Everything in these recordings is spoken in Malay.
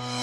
you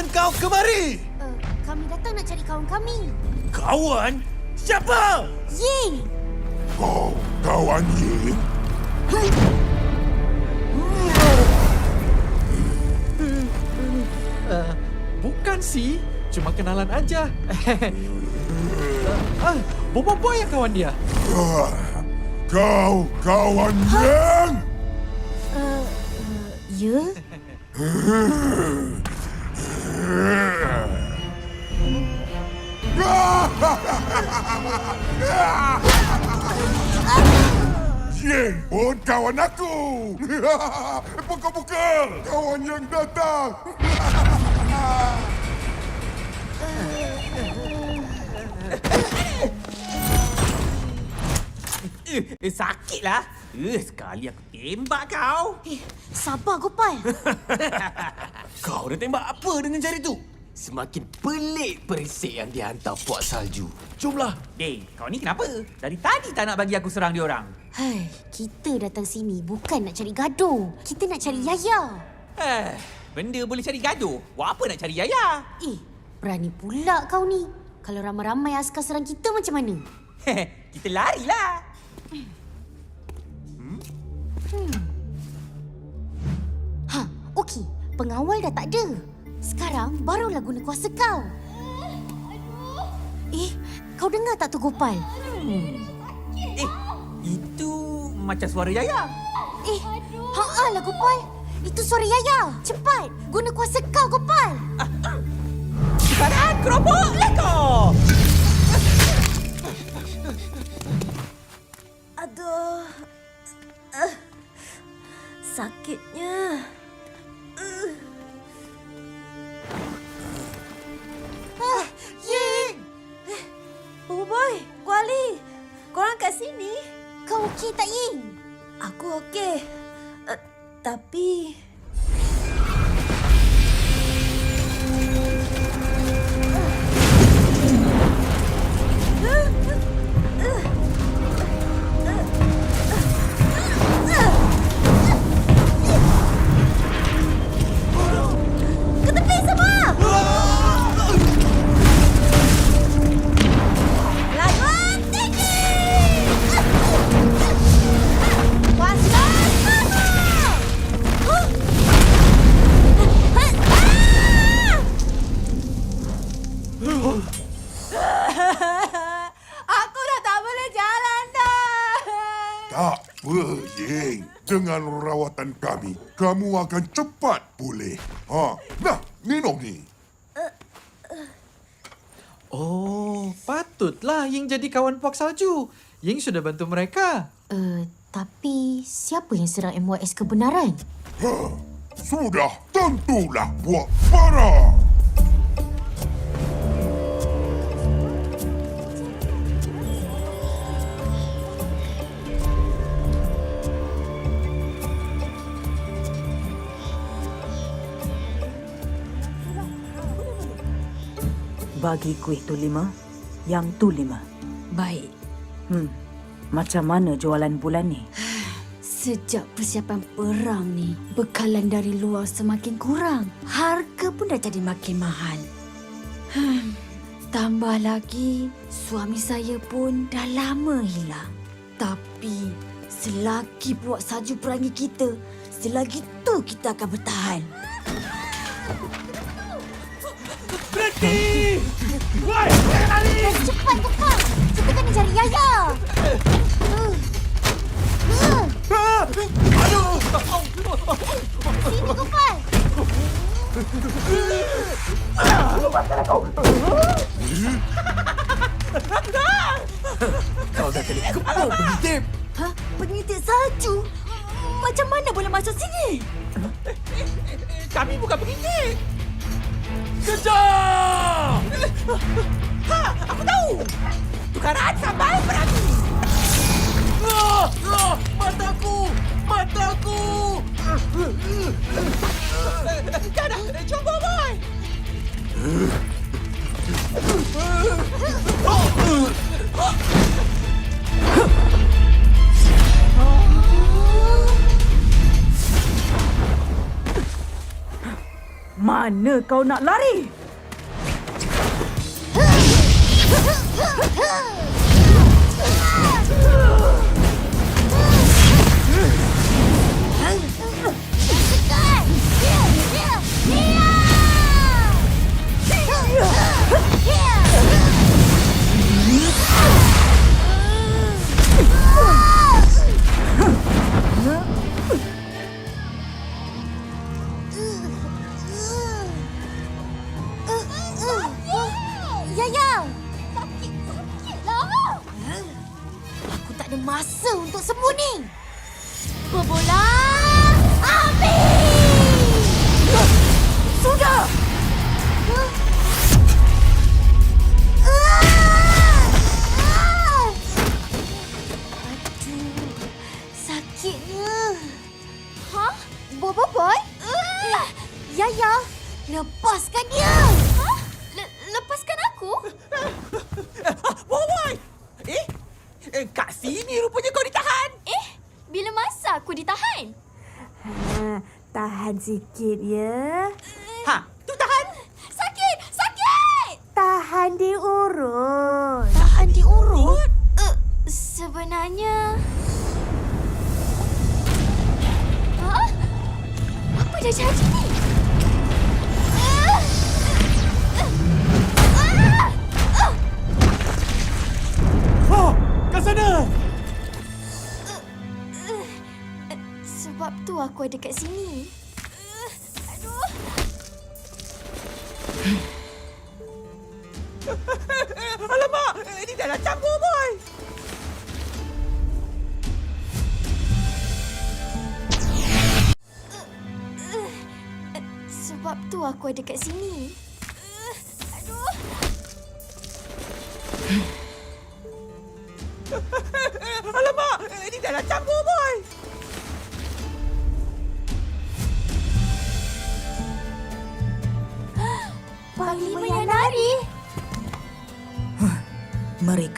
urusan kau kemari? Uh, kami datang nak cari kawan kami. Kawan? Siapa? Ying! Kau kawan Ying? Uh, bukan sih, cuma kenalan aja. uh, Bobo Boy yang kawan dia. Ah, Kau kawan Ying? Uh, uh, ya? Ying pun kawan aku. Buka-buka. Kawan yang datang. Eh, eh sakitlah. Eh, sekali aku tembak kau. Eh, sabar Gopal. Kau dah tembak apa dengan jari tu? Semakin pelik perisik yang dia hantar puak salju. Jomlah. Eh, kau ni kenapa? Dari tadi tak nak bagi aku serang dia orang. Hai, kita datang sini bukan nak cari gaduh. Kita nak cari Yaya. Eh, benda boleh cari gaduh. Buat apa nak cari Yaya? Eh, berani pula kau ni. Kalau ramai-ramai askar serang kita macam mana? kita larilah. Ha, okey. Pengawal dah tak ada. Sekarang barulah guna kuasa kau. Eh, kau dengar tak tu Gopal? Eh, itu macam suara Yaya. Eh, haa lah Gopal. Itu suara Yaya. Cepat, guna kuasa kau Gopal. Sekarang kerobok lego. Aduh. Uh, sakitnya. Tak Ying? Aku okey. Uh, tapi... Dengan rawatan kami, kamu akan cepat pulih. Ha, nah, minum ni. Oh, patutlah Ying jadi kawan puak salju. Ying sudah bantu mereka. Uh, tapi siapa yang serang MYS kebenaran? Ha, sudah tentulah buat para. Bagi kuih tu lima, yang tu lima. Baik. Hmm, macam mana jualan bulan ni? Sejak persiapan perang ni, bekalan dari luar semakin kurang. Harga pun dah jadi makin mahal. Hmm, tambah lagi, suami saya pun dah lama hilang. Tapi, selagi buat salju perangi kita, selagi tu kita akan bertahan. Berhenti! Woi, lari! Cepat, cepat! Kita kena cari Yaya! Uh. Uh. Aduh! Sini, Gopal! Kau dah kena kepul pengintip! Ha? Pengintip salju? Macam mana boleh masuk sini? Kami bukan pengintip. Kejar! Ha, aku tahu. Tukaran sambal perangi. Ah! Ah! Mataku! Mataku! Jangan, cuba boy. Mana kau nak lari? Ada masa untuk sembunyi. Berbola api! Sudah! Aduh, sakitnya. Hah? Bobo boy? Yaya, lepaskan dia! Sini rupanya kau ditahan. Eh, bila masa aku ditahan? Ha, tahan sikit ya. Ha, tu tahan. Sakit! Sakit! Tahan diurut. Tahan diurut? Uh, sebenarnya... Hah? Apa dah jadi aku ada kat sini. Aduh. Alamak, ini dah nak campur boy. Sebab tu aku ada kat sini. Aduh.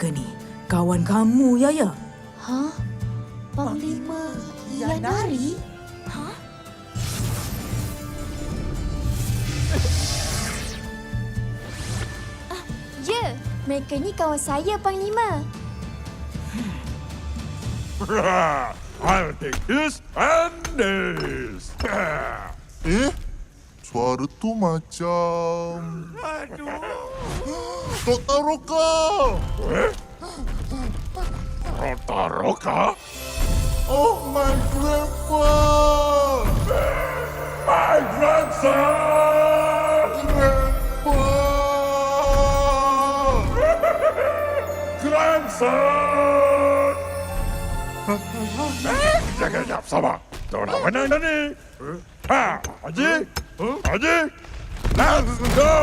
Mereka ni kawan kamu, Yaya. Hah? Panglima Yanari? Hah? Ah, ya, mereka ni kawan saya, Panglima. I'll take this and this. eh? Suara tu macam... Aduh! Dr. Roka! Eh? Dr. Roka? Oh, my grandpa! My grandson! Grandpa! grandson! Eh, Jangan jap, sabar. Tuan nak menang ni. Ha, Haji? Haji? Let's go!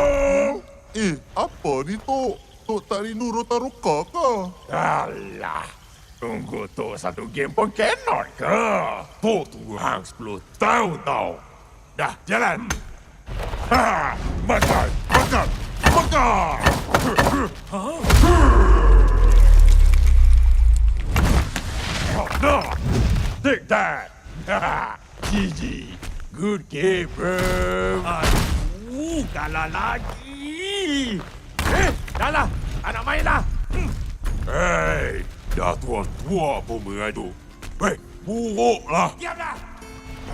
Eh, apa ni, Tok? Tok tak rindu Rotaruka ke? Alah, tunggu Tok satu game pun cannot ke? Tok tunggu hang 10 tahun tau. Dah, jalan. Ha, makan, makan, makan. Taruka! No! Take that! GG! Good game, bro! Uh, kalah lagi. Eh, dah lah. Anak main dah. Hei! Dah tua-tua pun mengadu. Hei, buruklah! Diam dah.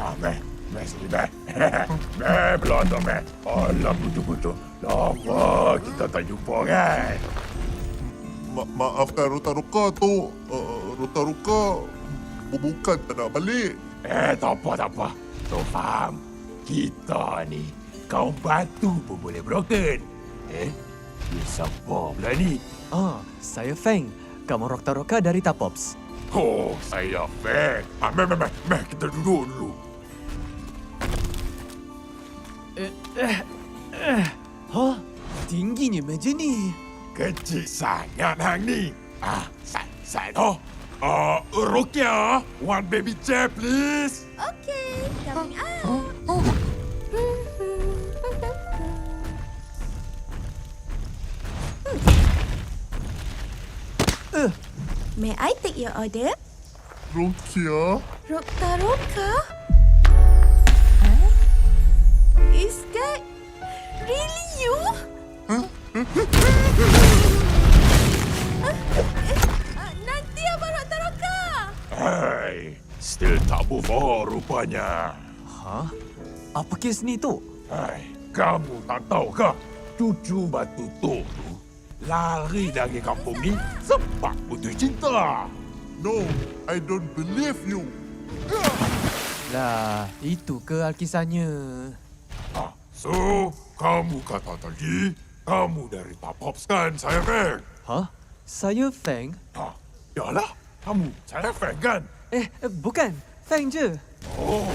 Ah, meh, meh sini, meh. Meh, belanda, meh. Alah, betul-betul. Lama kita tak jumpa, kan? Ma maafkan Rotaruka tu. Uh, Rotaruka bukan tak nak balik. Eh, tak apa, tak apa. Tu faham. Kita ni, kaum batu pun boleh broken. Eh, ni siapa pula ni? Ah, saya Feng. Kamu Rokta-Roka dari Tapops. Oh, saya Feng. Ah, meh, meh, meh, meh, kita duduk dulu. Hah? Tingginya meja ni. Kecil sangat hang ni. Ah, Sai, Sai tu. Ah, Rokia, one baby chair, please. Okey, coming out. May I take your order? Rokia? Rokta Roka? Huh? Is that really you? Huh? Nanti Abang Rokta Roka! Hai, still tak on rupanya. Hah? Apa kes ni tu? Hai, kamu tak tahu ke? Cucu batu tu tu lari dari kampung ni sebab putus cinta. No, I don't believe you. Lah, itu ke alkisahnya? Ah, so, kamu kata tadi, kamu dari Tapops kan, saya Feng? Hah? Saya Feng? Ah, yalah, kamu saya Feng kan? Eh, eh, bukan. Feng je. Oh,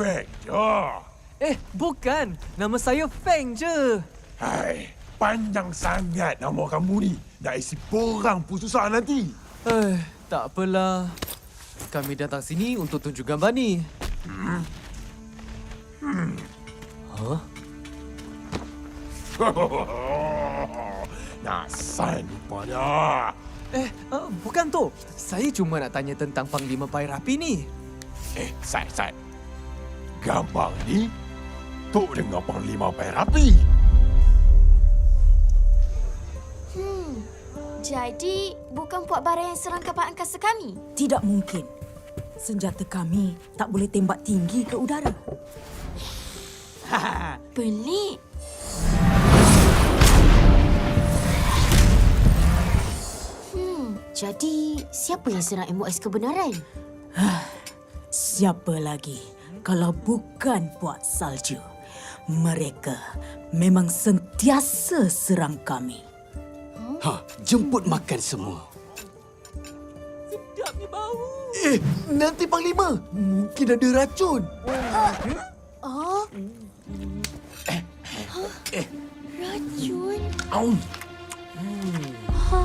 Feng ya. Eh, bukan. Nama saya Feng je. Hai, panjang sangat nama kamu ni. Nak isi borang pun susah nanti. Eh, tak apalah. Kami datang sini untuk tunjuk gambar ni. Hah? Nasan rupanya. Eh, uh, bukan tu. Saya cuma nak tanya tentang Panglima Pai Rapi ni. Eh, Sai, Sai. Gambar ni Tok dengan Panglima Pai Rapi. Jadi, bukan Puak Bara yang serang kapal angkasa kami? Tidak mungkin. Senjata kami tak boleh tembak tinggi ke udara. Pelik. Hmm, jadi siapa yang serang MOS kebenaran? Siapa lagi kalau bukan Puak Salju? Mereka memang sentiasa serang kami. Ha, jemput makan semua. Sedap ni bau. Eh, nanti Panglima. Mungkin ada racun. Oh. Racun? Aum. Ha?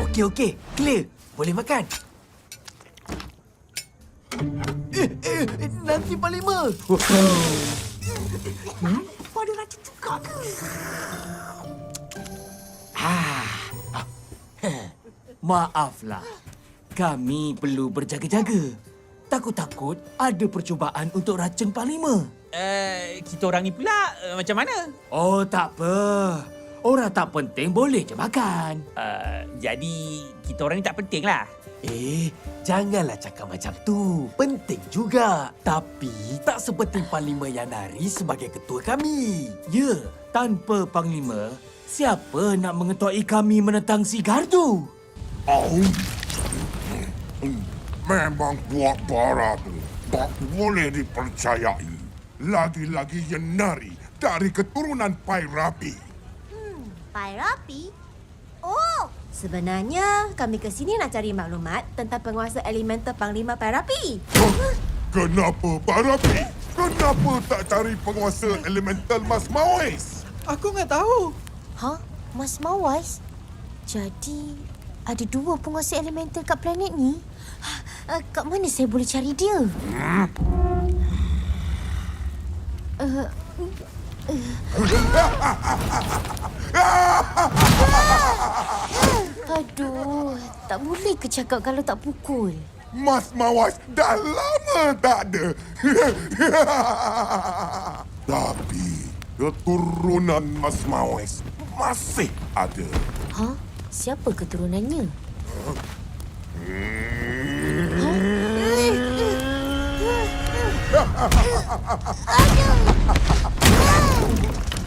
Okey, okey. Clear. Boleh makan. Eh, eh, eh, nanti Panglima. Pada racun juga ke? Maaflah. Kami perlu berjaga-jaga. Takut-takut ada percubaan untuk racun Panglima. Eh, kita orang ni pula uh, macam mana? Oh, tak apa. Orang tak penting boleh je makan. Uh, jadi kita orang ni tak penting lah. Eh, janganlah cakap macam tu. Penting juga. Tapi tak seperti Panglima Yanari sebagai ketua kami. Ya, tanpa Panglima, siapa nak mengetuai kami menentang si Gardu? Oh. Memang buat bara tu tak boleh dipercayai. Lagi-lagi Yenari dari keturunan Pai Rapi. Pai Rapi? Oh, sebenarnya kami ke sini nak cari maklumat tentang penguasa elemental Panglima Pai Rapi. Huh? Kenapa Pai Rapi? Kenapa tak cari penguasa elemental Mas Mawais? Aku nggak tahu. Ha? Mas Mawais? Jadi, ada dua penguasa elemental kat planet ni? Uh, kat mana saya boleh cari dia? Uh, Aduh, tak boleh ke cakap kalau tak pukul? Mas Mawas dah lama tak ada. Tapi keturunan Mas Mawas masih ada. Ha? Siapa keturunannya?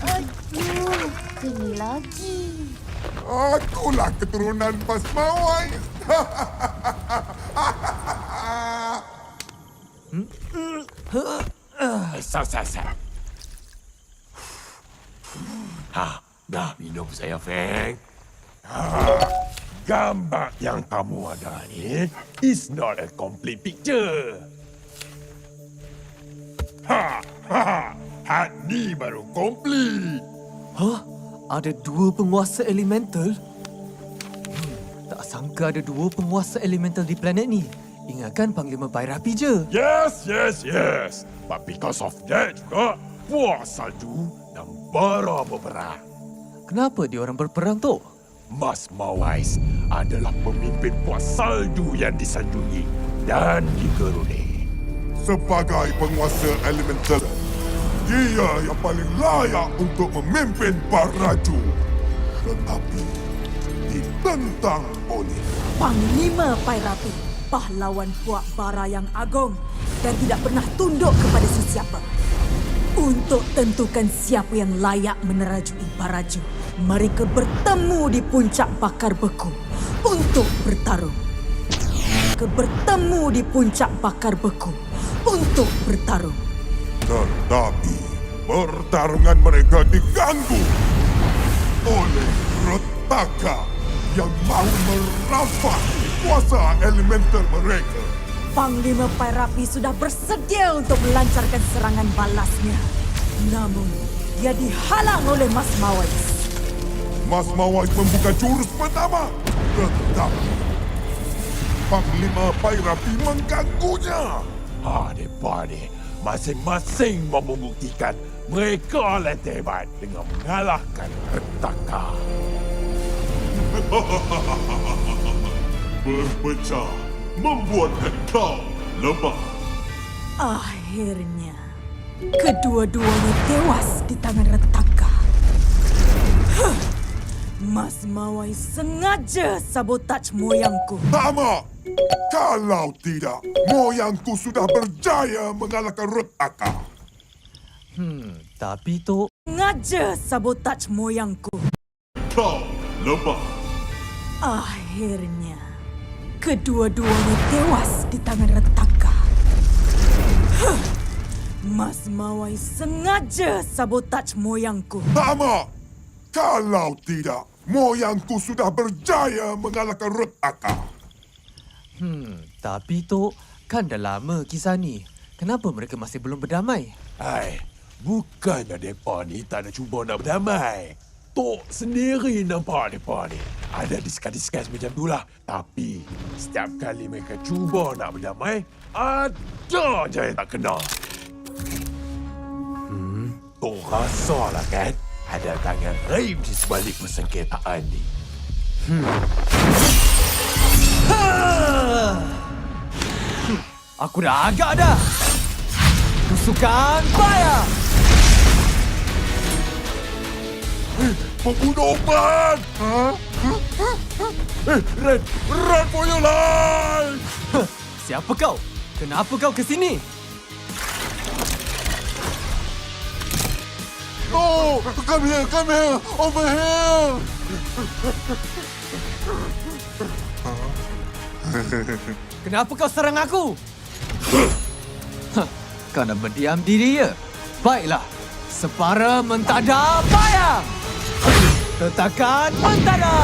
Aduh, kena lagi. Akulah keturunan Mas Mawas. Sat, sat, sat. Ha, dah minum saya, Feng. Ha, gambar yang kamu ada ni is not a complete picture. Ha, ha, ha. Had ni baru complete. Hah? Ada dua penguasa elemental? Hmm, tak sangka ada dua penguasa elemental di planet ni. Ingatkan Panglima Bairapi je. Yes, yes, yes. But because of that juga, buah salju dan bara berperang. Kenapa dia orang berperang tu? Mas Mawais adalah pemimpin puas salju yang disanjungi dan digeruni. Sebagai penguasa elemental, dia yang paling layak untuk memimpin Baraju. Tetapi ditentang oleh Panglima Pairapi, pahlawan puak bara yang agung dan tidak pernah tunduk kepada sesiapa. Untuk tentukan siapa yang layak menerajui Baraju, mereka bertemu di puncak bakar beku untuk bertarung. Mereka bertemu di puncak bakar beku untuk bertarung. Tetapi pertarungan mereka diganggu oleh Retaka yang mahu merampas kuasa elemental mereka. Panglima Pairapi sudah bersedia untuk melancarkan serangan balasnya. Namun, dia dihalang oleh Mas Mawais. Mas Mawais membuka jurus pertama. Tetapi Panglima Pairapi mengganggunya. Ha, ni masing-masing mau membuktikan mereka lebih hebat dengan mengalahkan Retaka. Berpecah membuatkan kau lemah. Akhirnya, kedua-duanya tewas di tangan Retaka. Huh. Mas Mawai sengaja sabotaj moyangku. Sama! Kalau tidak, moyangku sudah berjaya mengalahkan Retaka. Hmm, tapi tu Sengaja sabotaj moyangku. Kau lemah. Akhirnya, kedua-duanya tewas di tangan Retaka. Huh. Mas Mawai sengaja sabotaj moyangku. Sama! Kalau tidak, moyangku sudah berjaya mengalahkan Retaka. Hmm, tapi tu kan dah lama kisah ni. Kenapa mereka masih belum berdamai? Hai, bukannya depa ni tak ada cuba nak berdamai. Tok sendiri nampak depa ni. Ada diskus-diskus macam tu lah. Tapi setiap kali mereka cuba nak berdamai, ada je yang tak kena. Hmm, Tok rasalah kan? Ada tangan raib di sebalik persengketaan ni. Aku dah agak dah. Tusukan fire! Pembunuh ban! Eh, Red! Run for your life! Siapa kau? Kenapa kau ke sini? No! Come here, come here! Over here! Kenapa kau serang aku? Kau nak berdiam diri ya? Baiklah. Separa mentada fire! Tetakan mentada!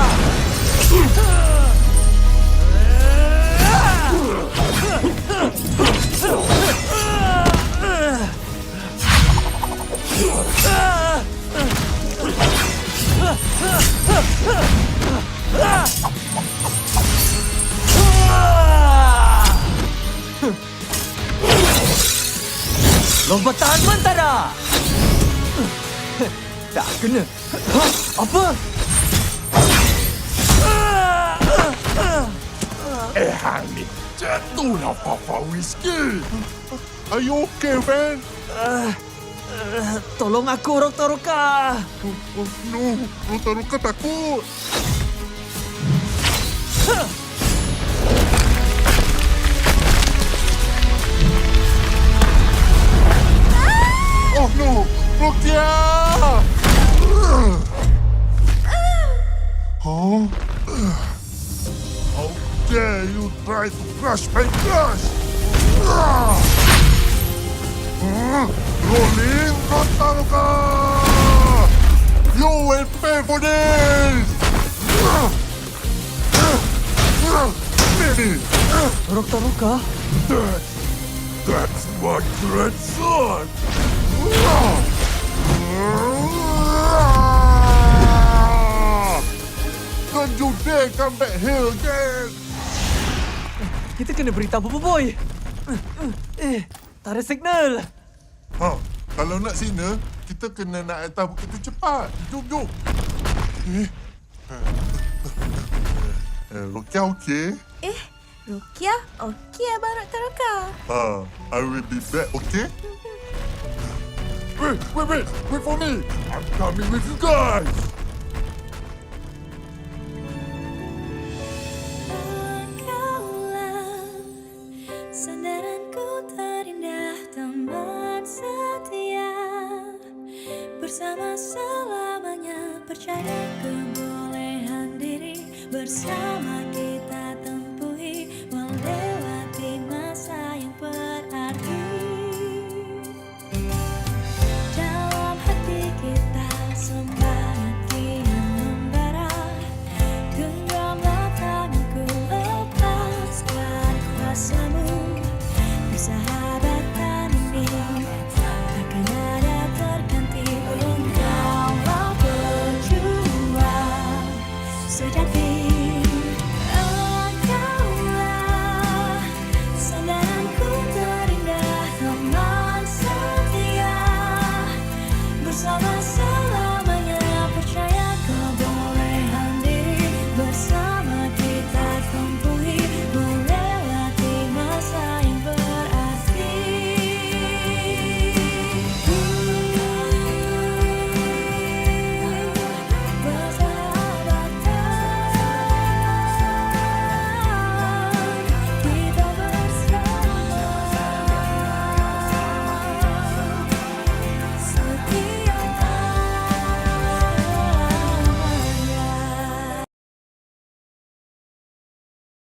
Lompatan mentara! Kena. Ha? Apa? Eh, hang ni. Jatuhlah Papa Whisky. Are you okay, man? Tolong aku, Roktaroka. Oh, oh, no, Rotaruka takut. Oh no, Rukia! Huh? How dare you try to crush my crush? Rolling Rotaruka! You will pay for this! Baby! Roktaroka? That, that's my grandson. Don't you dare come back here again! Kita kena beritahu Bobo Boy. Eh, tak ada signal. Ha, kalau nak sini, kita kena naik atas bukit tu cepat. Jom, jom. Eh, eh Rokia okey? Eh, Rukia, okey Abang Roktaroka. Ha, I will be back, okay? Wait, wait, wait, wait for me. I'm coming with you guys. Sandaranku terindah teman setia. Bersama selamanya percaya kebolehan diri bersama